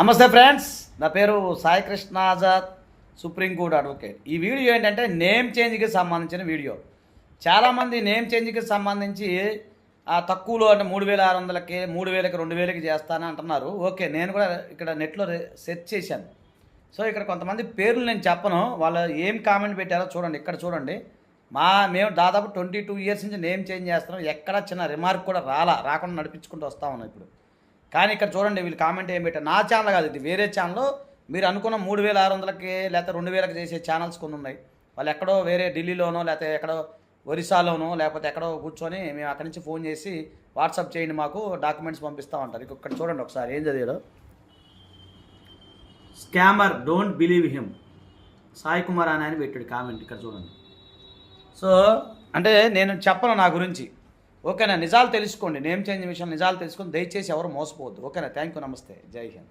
నమస్తే ఫ్రెండ్స్ నా పేరు Sai Krishna Azad supreme court advocate. ఈ వీడియో ఏంటంటే నేమ్ చేంజ్కి సంబంధించిన వీడియో. చాలామంది నేమ్ చేంజ్కి సంబంధించి తక్కువలో అంటే మూడు వేల ఆరు వందలకి మూడు వేలకి రెండు వేలకి చేస్తాను అంటున్నారు. ఓకే నేను కూడా ఇక్కడ నెట్లో సెర్చ్ చేశాను. సో ఇక్కడ కొంతమంది పేర్లు నేను చెప్పను. వాళ్ళు ఏం కామెంట్ పెట్టారో చూడండి ఇక్కడ చూడండి. మా మేము దాదాపు ట్వంటీ టూ ఇయర్స్ నుంచి నేమ్ చేంజ్ చేస్తున్నాం. ఎక్కడ చిన్న రిమార్క్ కూడా రాలా రాకుండా నడిపించుకుంటూ వస్తా ఉన్నాం ఇప్పుడు. కానీ ఇక్కడ చూడండి వీళ్ళు కామెంట్ ఏం పెట్టారు? నా ఛానల్ కాదు ఇది వేరే ఛానల్ మీరు అనుకున్న మూడు వేల ఆరు వందలకి లేకపోతే రెండు వేలకి చేసే ఛానల్స్ కొన్ని ఉన్నాయి. వాళ్ళు ఎక్కడో వేరే ఢిల్లీలోనో లేకపోతే ఎక్కడో ఒరిస్సాలోనో లేకపోతే ఎక్కడో కూర్చొని మేము అక్కడి నుంచి ఫోన్ చేసి వాట్సాప్ చేయండి మాకు డాక్యుమెంట్స్ పంపిస్తూ ఉంటారు. ఇక్కడ చూడండి ఒకసారి ఏం చదివాడు. Scammer don't believe him Sai Kumar అని అని పెట్టాడు కామెంట్ ఇక్కడ చూడండి. సో అంటే నేను చెప్పను నా గురించి. ఓకేనా? నిజాలు తెలుసుకోండి. నేమ్ చేంజ్ విషయం నిజాలు తెలుసుకొని దయచేసి ఎవరు మోసపోవద్దు. ఓకేనా? థ్యాంక్ యూ నమస్తే. జై హింద్.